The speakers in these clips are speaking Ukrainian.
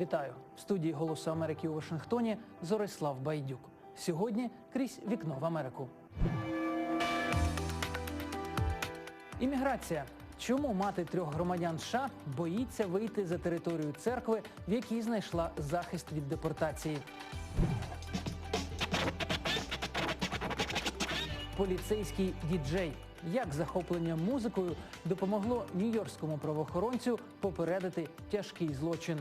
Вітаю в студії Голосу Америки у Вашингтоні Зорислав Байдюк. Сьогодні крізь вікно в Америку. Імміграція. Чому мати трьох громадян США боїться вийти за територію церкви, в якій знайшла захист від депортації? Поліцейський діджей. Як захоплення музикою допомогло нью-йоркському правоохоронцю попередити тяжкий злочин?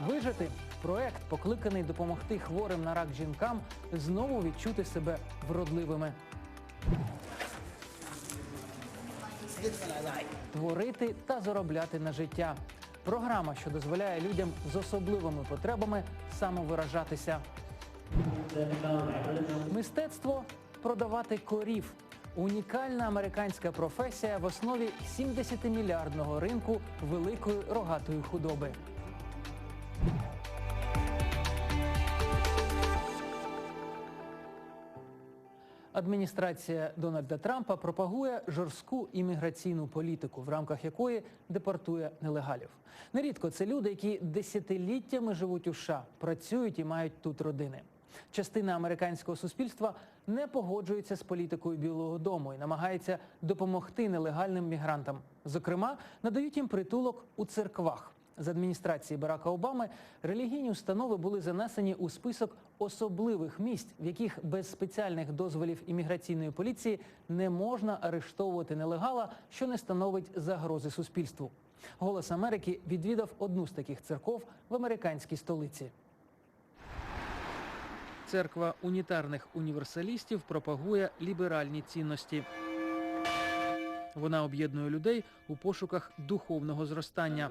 Вижити проект, покликаний допомогти хворим на рак жінкам знову відчути себе вродливими. Творити та заробляти на життя. Програма, що дозволяє людям з особливими потребами самовиражатися. Мистецтво продавати корів. Унікальна американська професія в основі 70-мільярдного ринку великої рогатої худоби. Адміністрація Дональда Трампа пропагує жорстку імміграційну політику, в рамках якої депортує нелегалів. Нерідко це люди, які десятиліттями живуть у США, працюють і мають тут родини. Частина американського суспільства не погоджується з політикою Білого Дому і намагається допомогти нелегальним мігрантам. Зокрема, надають їм притулок у церквах. З адміністрації Барака Обами релігійні установи були занесені у список особливих місць, в яких без спеціальних дозволів імміграційної поліції не можна арештовувати нелегала, що не становить загрози суспільству. Голос Америки відвідав одну з таких церков в американській столиці. Церква унітарних універсалістів пропагує ліберальні цінності. Вона об'єднує людей у пошуках духовного зростання.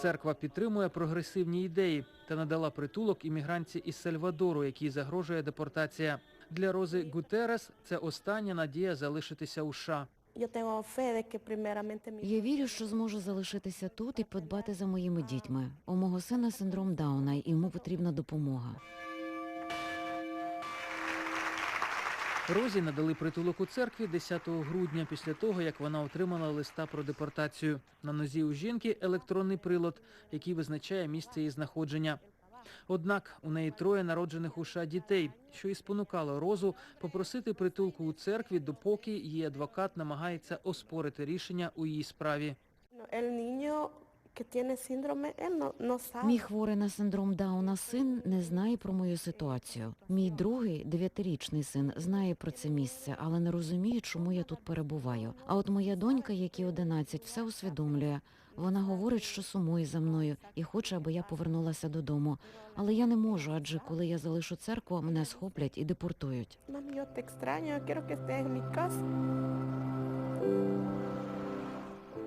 Церква підтримує прогресивні ідеї та надала притулок іммігрантці із Сальвадору, якій загрожує депортація. Для Рози Гутерес це остання надія залишитися у США. Я вірю, що зможу залишитися тут і подбати за моїми дітьми. У мого сина синдром Дауна, і йому потрібна допомога. Розі надали притулок у церкві 10 грудня після того, як вона отримала листа про депортацію. На нозі у жінки електронний прилад, який визначає місце її знаходження. Однак у неї троє народжених у США дітей, що і спонукало Розу попросити притулку у церкві, допоки її адвокат намагається оспорити рішення у її справі. Мій хворий на синдром Дауна син не знає про мою ситуацію. Мій другий дев'ятирічний син знає про це місце, але не розуміє, чому я тут перебуваю. А от моя донька, якій 11, все усвідомлює. Вона говорить, що сумує за мною і хоче, аби я повернулася додому. Але я не можу, адже коли я залишу церкву, мене схоплять і депортують. Mami, yo te extraño,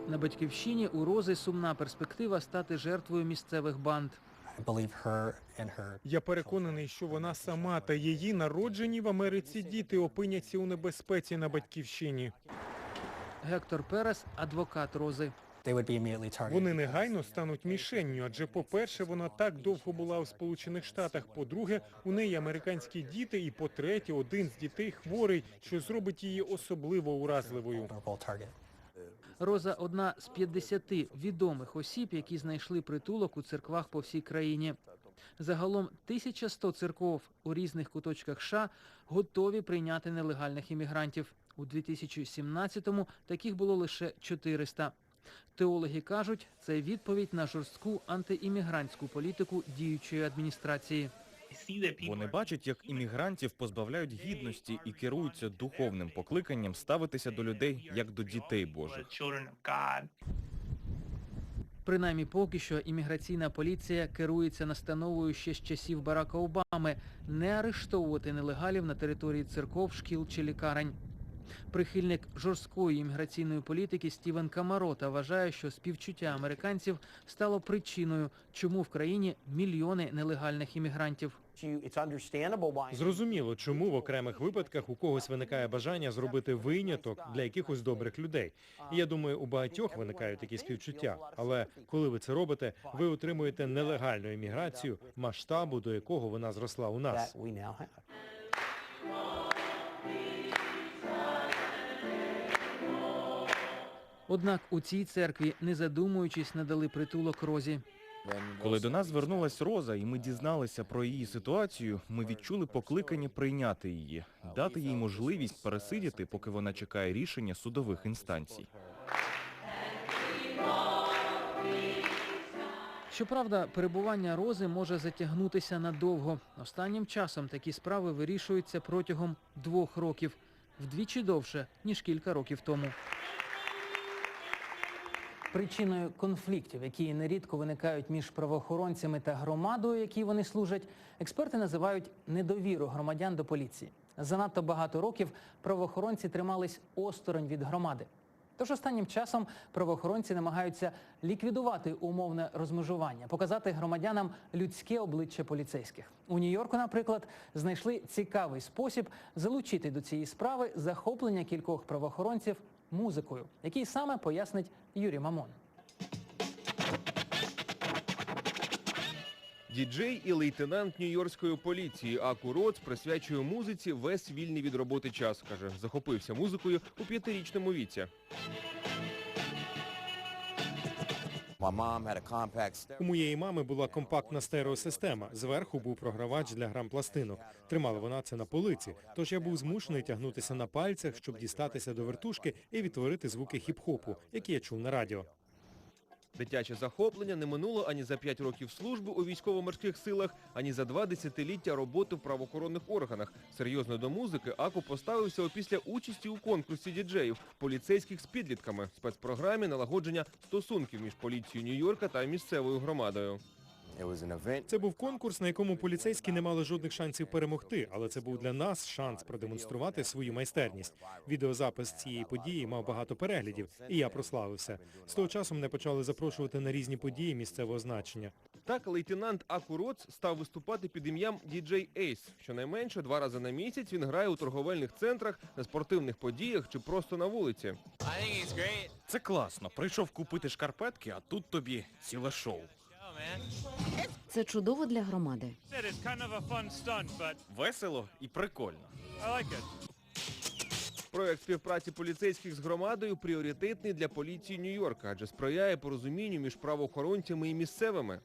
На батьківщині у Рози сумна перспектива стати жертвою місцевих банд. Я переконаний, що вона сама та її народжені в Америці діти опиняться у небезпеці на батьківщині. Гектор Перес, адвокат Рози. Вони негайно стануть мішенню, адже, по-перше, вона так довго була у Сполучених Штатах. По-друге, у неї американські діти, і по-третє, один з дітей хворий, що зробить її особливо уразливою. Роза одна з 50 відомих осіб, які знайшли притулок у церквах по всій країні. Загалом 1100 церков у різних куточках США готові прийняти нелегальних іммігрантів. У 2017-му таких було лише 400. Теологи кажуть, це відповідь на жорстку антиіммігрантську політику діючої адміністрації. Вони бачать, як іммігрантів позбавляють гідності і керуються духовним покликанням ставитися до людей як до дітей Божих. Принаймні поки що імміграційна поліція керується настановою ще з часів Барака Обами не арештовувати нелегалів на території церков, шкіл чи лікарень. Прихильник жорсткої імміграційної політики Стівен Камарота вважає, що співчуття американців стало причиною, чому в країні мільйони нелегальних іммігрантів. Зрозуміло, чому в окремих випадках у когось виникає бажання зробити виняток для якихось добрих людей. І я думаю, у багатьох виникають такі співчуття. Але коли ви це робите, ви отримуєте нелегальну імміграцію, масштабу, до якого вона зросла у нас. Однак у цій церкві, не задумуючись, надали притулок розі. Коли до нас звернулась Роза, і ми дізналися про її ситуацію, ми відчули покликання прийняти її, дати їй можливість пересидіти, поки вона чекає рішення судових інстанцій. Щоправда, перебування рози може затягнутися надовго. Останнім часом такі справи вирішуються протягом двох років, вдвічі довше, ніж кілька років тому. Причиною конфліктів, які нерідко виникають між правоохоронцями та громадою, якій вони служать, експерти називають недовіру громадян до поліції. Занадто багато років правоохоронці тримались осторонь від громади. Тож останнім часом правоохоронці намагаються ліквідувати умовне розмежування, показати громадянам людське обличчя поліцейських. У Нью-Йорку, наприклад, знайшли цікавий спосіб залучити до цієї справи захоплення кількох правоохоронців музикою, який саме пояснить Юрій Мамон. Діджей і лейтенант нью-йоркської поліції Аку Роц присвячує музиці весь вільний від роботи час. Каже, захопився музикою у п'ятирічному віці. У моєї мами була компактна стереосистема. Зверху був програвач для грам пластинок. Тримала вона це на полиці, тож я був змушений тягнутися на пальцях, щоб дістатися до вертушки і відтворити звуки хіп-хопу, які я чув на радіо. Дитяче захоплення не минуло ані за п'ять років служби у військово-морських силах, ані за два десятиліття роботи в правоохоронних органах. Серйозно до музики Аку поставився опісля участі у конкурсі діджеїв поліцейських з підлітками спецпрограмі налагодження стосунків між поліцією Нью-Йорка та місцевою громадою. It was an event. Це був конкурс, на якому поліцейські не мали жодних шансів перемогти, але це був для нас шанс продемонструвати свою майстерність. Відеозапис цієї події мав багато переглядів, і я прославився. З того часу мене почали запрошувати на різні події місцевого значення. Так, лейтенант Аку Роц став виступати під ім'ям DJ Ace. Щонайменше два рази на місяць він грає у торговельних центрах, на спортивних подіях чи просто на вулиці. Це класно. Прийшов купити шкарпетки, а тут тобі ціле шоу. Це чудово для громади. said it's kind of a fun stunt, but Весело і прикольно. Проект співпраці поліцейських з громадою пріоритетний для поліції Нью-Йорка, адже сприяє порозумінню між правоохоронцями і місцевими.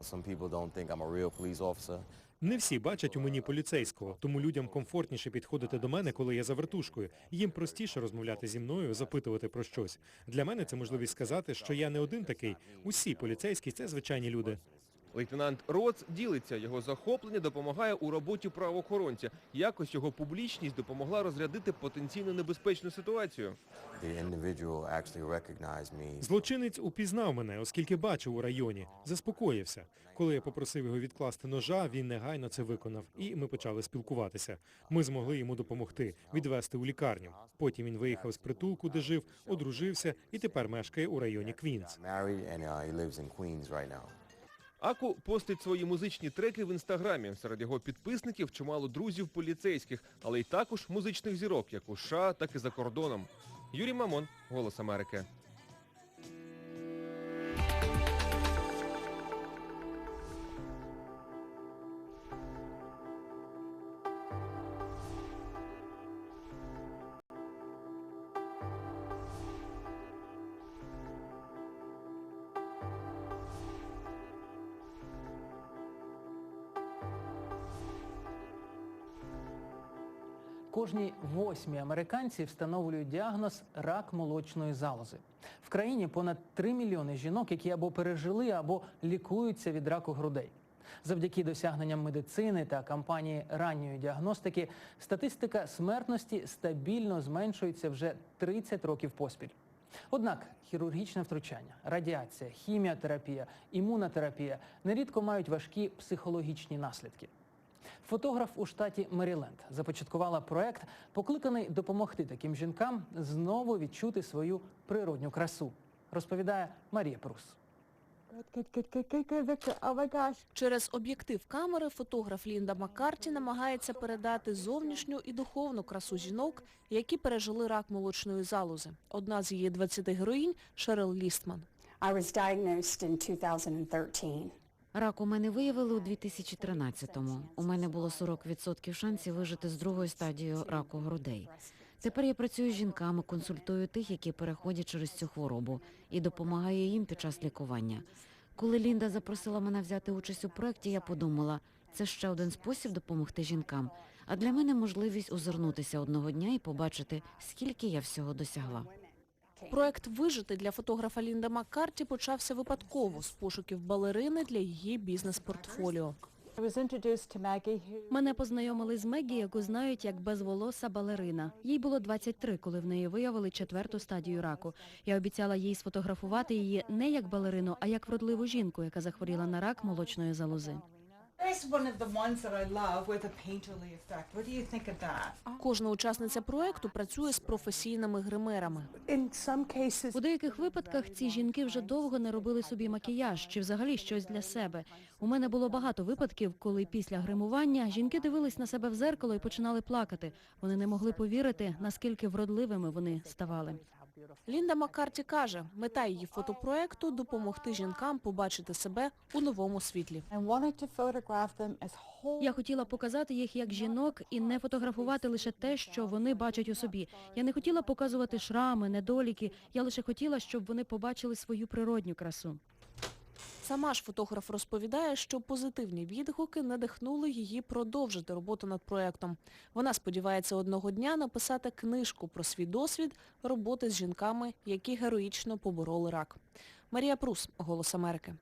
Some people don't think I'm a real police officer. Не всі бачать у мені поліцейського, тому людям комфортніше підходити до мене, коли я за вертушкою. Їм простіше розмовляти зі мною, запитувати про щось. Для мене це можливість сказати, що я не один такий. Усі поліцейські це звичайні люди. Лейтенант Роц ділиться, його захоплення допомагає у роботі правоохоронця. Якось його публічність допомогла розрядити потенційно небезпечну ситуацію. Злочинець упізнав мене, оскільки бачив у районі. Заспокоївся. Коли я попросив його відкласти ножа, він негайно це виконав, і ми почали спілкуватися. Ми змогли йому допомогти, відвести у лікарню. Потім він виїхав з притулку, де жив, одружився і тепер мешкає у районі Квінс. Аку постить свої музичні треки в інстаграмі. Серед його підписників чимало друзів поліцейських, але й також музичних зірок, як у США, так і за кордоном. Юрій Мамон, Голос Америки. Кожні восьмі американці встановлюють діагноз рак молочної залози. В країні понад 3 мільйони жінок, які або пережили, або лікуються від раку грудей. Завдяки досягненням медицини та кампанії ранньої діагностики статистика смертності стабільно зменшується вже 30 років поспіль. Однак хірургічне втручання, радіація, хіміотерапія, імунотерапія нерідко мають важкі психологічні наслідки. Фотограф у штаті Меріленд започаткувала проект, покликаний допомогти таким жінкам знову відчути свою природню красу. Розповідає Марія Прус. Через об'єктив камери фотограф Лінда Маккарті намагається передати зовнішню і духовну красу жінок, які пережили рак молочної залози. Одна з її 20 героїнь – Шерил Лістман. I was diagnosed in 2013. Рак у мене виявили у 2013-му. У мене було 40% шансів вижити з другою стадією раку грудей. Тепер я працюю з жінками, консультую тих, які переходять через цю хворобу, і допомагаю їм під час лікування. Коли Лінда запросила мене взяти участь у проєкті, я подумала, це ще один спосіб допомогти жінкам, а для мене можливість озирнутися одного дня і побачити, скільки я всього досягла. Проект «Вижити» для фотографа Лінда Маккарті почався випадково з пошуків балерини для її бізнес-портфоліо. Мене познайомили з Мегі, яку знають як безволоса балерина. Їй було 23, коли в неї виявили четверту стадію раку. Я обіцяла їй сфотографувати її не як балерину, а як вродливу жінку, яка захворіла на рак молочної залози. Кожна учасниця проекту працює з професійними гримерами. У деяких випадках ці жінки вже довго не робили собі макіяж чи взагалі щось для себе. У мене було багато випадків, коли після гримування жінки дивились на себе в зеркало і починали плакати. Вони не могли повірити, наскільки вродливими вони ставали. Лінда Маккарті каже, мета її фотопроекту – допомогти жінкам побачити себе у новому світлі. Я хотіла показати їх як жінок і не фотографувати лише те, що вони бачать у собі. Я не хотіла показувати шрами, недоліки. Я лише хотіла, щоб вони побачили свою природню красу. Сама ж фотограф розповідає, що позитивні відгуки надихнули її продовжити роботу над проектом. Вона сподівається одного дня написати книжку про свій досвід роботи з жінками, які героїчно побороли рак. Марія Прус, Голос Америки.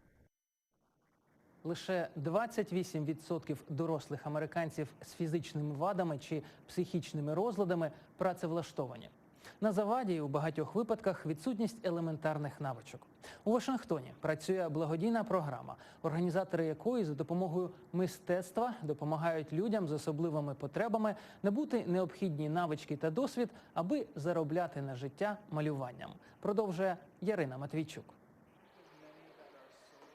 Лише 28% дорослих американців з фізичними вадами чи психічними розладами працевлаштовані. На заваді у багатьох випадках відсутність елементарних навичок. У Вашингтоні працює благодійна програма, організатори якої за допомогою мистецтва допомагають людям з особливими потребами набути необхідні навички та досвід, аби заробляти на життя малюванням. Продовжує Ярина Матвійчук.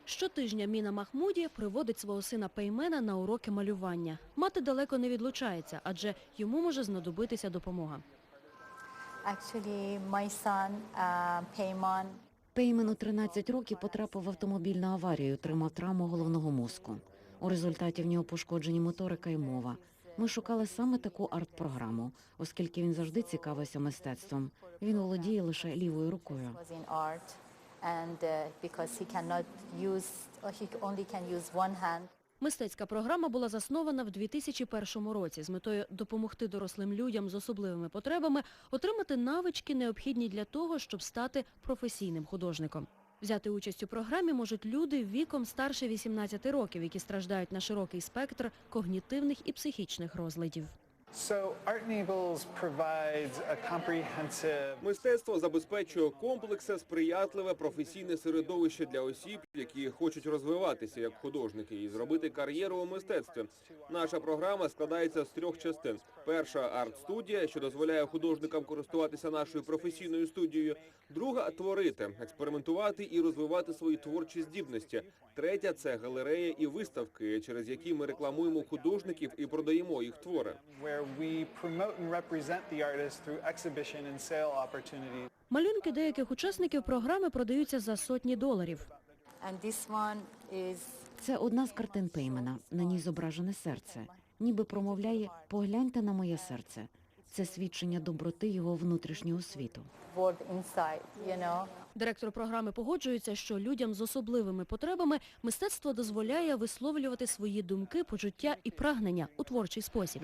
Щотижня Міна Махмуді приводить свого сина Пеймена на уроки малювання. Мати далеко не відлучається, адже йому може знадобитися допомога. Actually, my son, uh, Payman, Пеймен у 13 років потрапив в автомобільну аварію, отримав травму головного мозку. У результаті в нього пошкоджені моторика і мова. Ми шукали саме таку арт-програму, оскільки він завжди цікавився мистецтвом. Він володіє лише лівою рукою. was in art, and uh, because he cannot use, or he only can use one hand. Мистецька програма була заснована в 2001 році з метою допомогти дорослим людям з особливими потребами отримати навички, необхідні для того, щоб стати професійним художником. Взяти участь у програмі можуть люди віком старше 18 років, які страждають на широкий спектр когнітивних і психічних розладів. Мистецтво забезпечує комплексне, сприятливе професійне середовище для осіб, які хочуть розвиватися як художники і зробити кар'єру у мистецтві. Наша програма складається з трьох частин. Перша арт-студія, що дозволяє художникам користуватися нашою професійною студією. Друга творити, експериментувати і розвивати свої творчі здібності. Третя це галерея і виставки, через які ми рекламуємо художників і продаємо їх твори. Малюнки деяких учасників програми продаються за сотні доларів. And this one is Це одна з картин Пеймена. На ній зображене серце. Ніби промовляє «погляньте на моє серце». Це свідчення доброти його внутрішнього світу. word inside, you know. Директор програми погоджується, що людям з особливими потребами мистецтво дозволяє висловлювати свої думки, почуття і прагнення у творчий спосіб.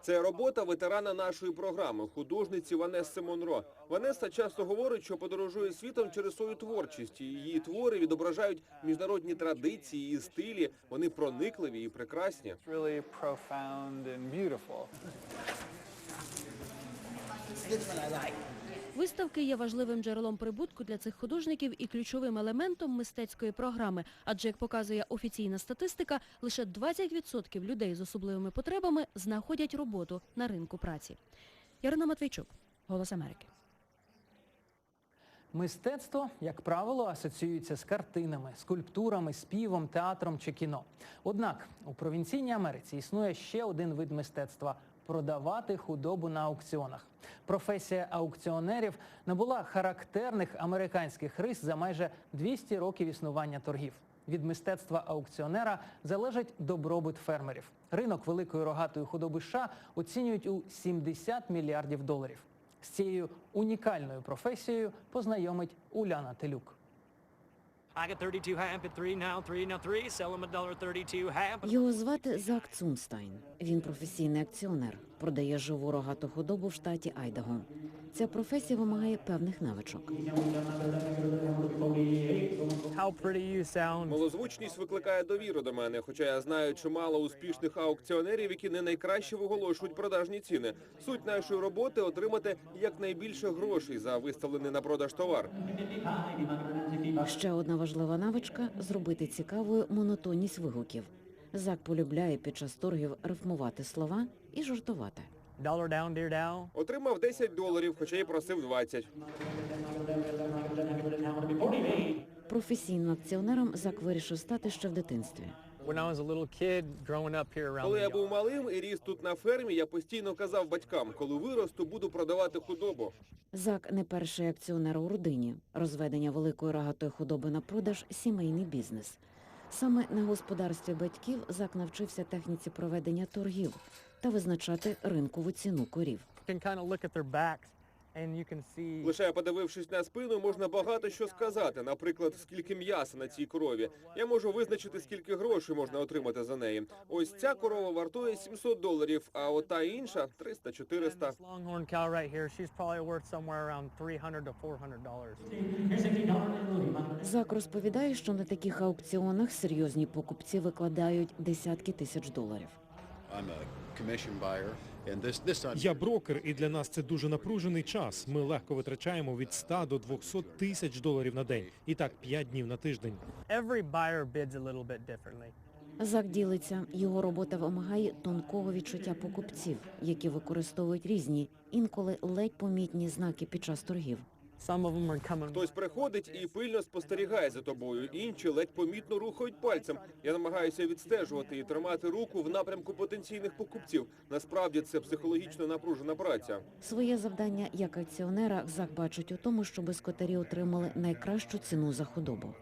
Це робота ветерана нашої програми, художниці Ванесси Монро. Ванеса часто говорить, що подорожує світом через свою творчість. Її твори відображають міжнародні традиції і стилі. Вони проникливі і прекрасні. Виставки є важливим джерелом прибутку для цих художників і ключовим елементом мистецької програми. Адже, як показує офіційна статистика, лише 20% людей з особливими потребами знаходять роботу на ринку праці. Ярина Матвійчук, Голос Америки. Мистецтво, як правило, асоціюється з картинами, скульптурами, співом, театром чи кіно. Однак у провінційній Америці існує ще один вид мистецтва продавати худобу на аукціонах. Професія аукціонерів набула характерних американських рис за майже 200 років існування торгів. Від мистецтва аукціонера залежить добробут фермерів. Ринок великої рогатої худоби США оцінюють у 70 мільярдів доларів. З цією унікальною професією познайомить Уляна Телюк. I got 32 half at three now, three now, three. Sell them a dollar 32 half. Його звати Зак Цумстайн. Він професійний акціонер, продає живу рогату худобу в штаті Айдаго. Ця професія вимагає певних навичок. How pretty you sound. Малозвучність викликає довіру до мене, хоча я знаю чимало успішних аукціонерів, які не найкраще виголошують продажні ціни. Суть нашої роботи отримати якнайбільше грошей за виставлений на продаж товар. Ще одна важлива навичка зробити цікавою монотонність вигуків. Зак полюбляє під час торгів рифмувати слова і жартувати. Dollar down, dear down. Отримав 10 доларів, хоча й просив 20. Професійним акціонером Зак вирішив стати ще в дитинстві. Коли я був малим і ріс тут на фермі, я постійно казав батькам, коли виросту, буду продавати худобу. Зак не перший акціонер у родині. Розведення великої рогатої худоби на продаж – сімейний бізнес. Саме на господарстві батьків Зак навчився техніці проведення торгів та визначати ринкову ціну корів. Лише подивившись на спину, можна багато що сказати. Наприклад, скільки м'яса на цій корові. Я можу визначити, скільки грошей можна отримати за неї. Ось ця корова вартує 700 доларів, а ота інша 300-400. this longhorn cow right here, she's probably worth somewhere around 300 to 400 dollars. Зак розповідає, що на таких аукціонах серйозні покупці викладають десятки тисяч доларів. I'm a commission buyer, Я брокер, і для нас це дуже напружений час. Ми легко витрачаємо від 100 до 200 тисяч доларів на день. І так 5 днів на тиждень. Every buyer bids a little bit differently. Зак ділиться, його робота вимагає тонкого відчуття покупців, які використовують різні, інколи ледь помітні знаки під час торгів. Some of them are coming. Хтось приходить і пильно спостерігає за тобою, інші ледь помітно рухають пальцем. Я намагаюся відстежувати і тримати руку в напрямку потенційних покупців. Насправді це психологічно напружена праця. Своє завдання як акціонера Зак бачить у тому, щоб скотарі отримали найкращу ціну за худобу.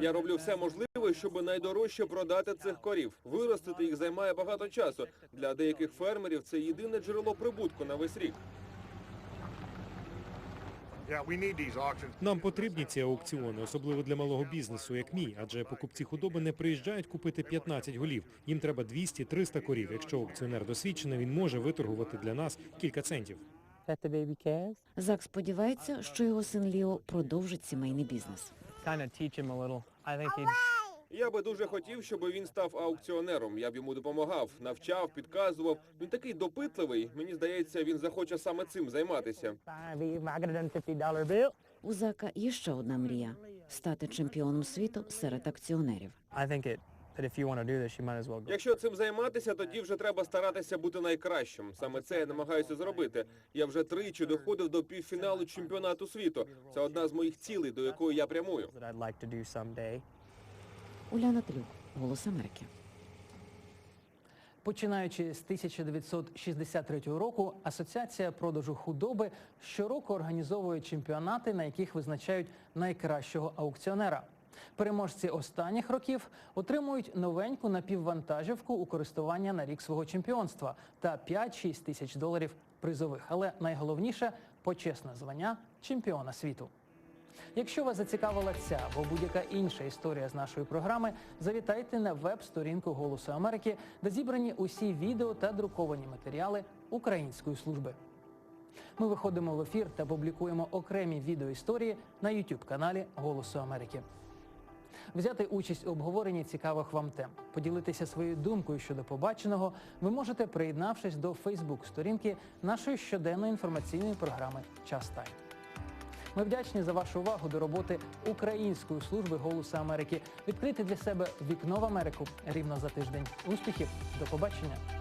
Я роблю все можливе, щоб найдорожче продати цих корів. Виростити їх займає багато часу. Для деяких фермерів це єдине джерело прибутку на весь рік. Нам потрібні ці аукціони, особливо для малого бізнесу, як мій, адже покупці худоби не приїжджають купити 15 голів. Їм треба 200-300 корів. Якщо аукціонер досвідчений, він може виторгувати для нас кілька центів. Зак сподівається, що його син Ліо продовжить сімейний бізнес. Я би дуже хотів, щоб він став аукціонером. Я б йому допомагав, навчав, підказував. Він такий допитливий. Мені здається, він захоче саме цим займатися. I be- I got a done 50 dollar bill. У Зака є ще одна мрія – стати чемпіоном світу серед акціонерів. Якщо цим займатися, тоді вже треба старатися бути найкращим. Саме це я намагаюся зробити. Я вже тричі доходив до півфіналу чемпіонату світу. Це одна з моїх цілей, до якої я прямую. Уляна Тлюк, Голос Америки. Починаючи з 1963 року, Асоціація продажу худоби щороку організовує чемпіонати, на яких визначають найкращого аукціонера. Переможці останніх років отримують новеньку напіввантажівку у користування на рік свого чемпіонства та 5-6 тисяч доларів призових. Але найголовніше почесне звання чемпіона світу. Якщо вас зацікавила ця або будь-яка інша історія з нашої програми, завітайте на веб-сторінку Голосу Америки, де зібрані усі відео та друковані матеріали Української служби. Ми виходимо в ефір та публікуємо окремі відеоісторії на YouTube каналі Голосу Америки. Взяти участь у обговоренні цікавих вам тем, поділитися своєю думкою щодо побаченого, ви можете, приєднавшись до Фейсбук-сторінки нашої щоденної інформаційної програми Час Тайм. Ми вдячні за вашу увагу до роботи Української служби Голосу Америки. Відкрити для себе вікно в Америку рівно за тиждень. Успіхів! До побачення!